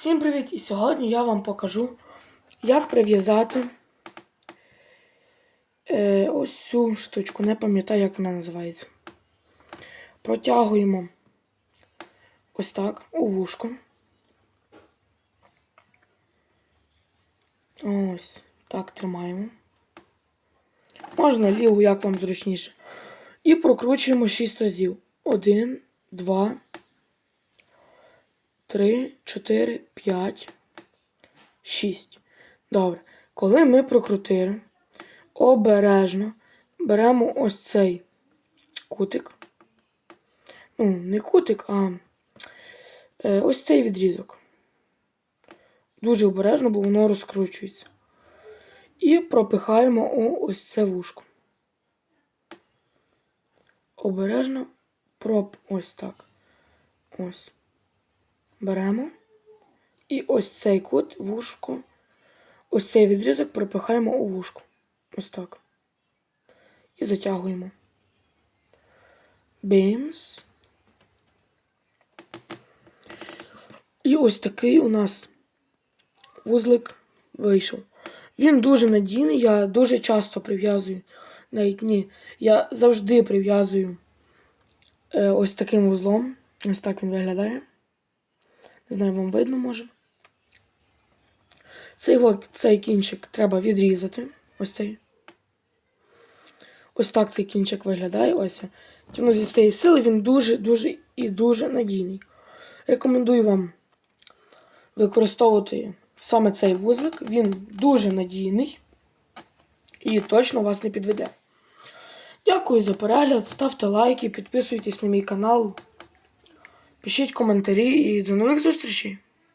Всім привіт! І сьогодні я вам покажу, як прив'язати е, ось цю штучку. Не пам'ятаю, як вона називається. Протягуємо ось так у вушко. Ось так тримаємо. Можна ліву, як вам зручніше. І прокручуємо 6 разів. 1, 2, 3, 4, 5, 6. Добре. Коли ми прокрутили, обережно беремо ось цей кутик. Ну, не кутик, а е, ось цей відрізок. Дуже обережно, бо воно розкручується. І пропихаємо ось це вушко. Обережно проп ось так. Ось. Беремо. І ось цей кут вушко. Ось цей відрізок пропихаємо у вушко. Ось так. І затягуємо. Бімс. І ось такий у нас вузлик вийшов. Він дуже надійний, я дуже часто прив'язую. Навіть ні, я завжди прив'язую е, ось таким вузлом. Ось так він виглядає. Не знаю, вам видно може. Цей, цей кінчик треба відрізати. Ось цей. Ось так цей кінчик виглядає. Ось. Тягну зі всієї сили, він дуже-дуже і дуже надійний. Рекомендую вам використовувати саме цей вузлик. Він дуже надійний і точно вас не підведе. Дякую за перегляд, ставте лайки, підписуйтесь на мій канал, пишіть коментарі і до нових зустрічей!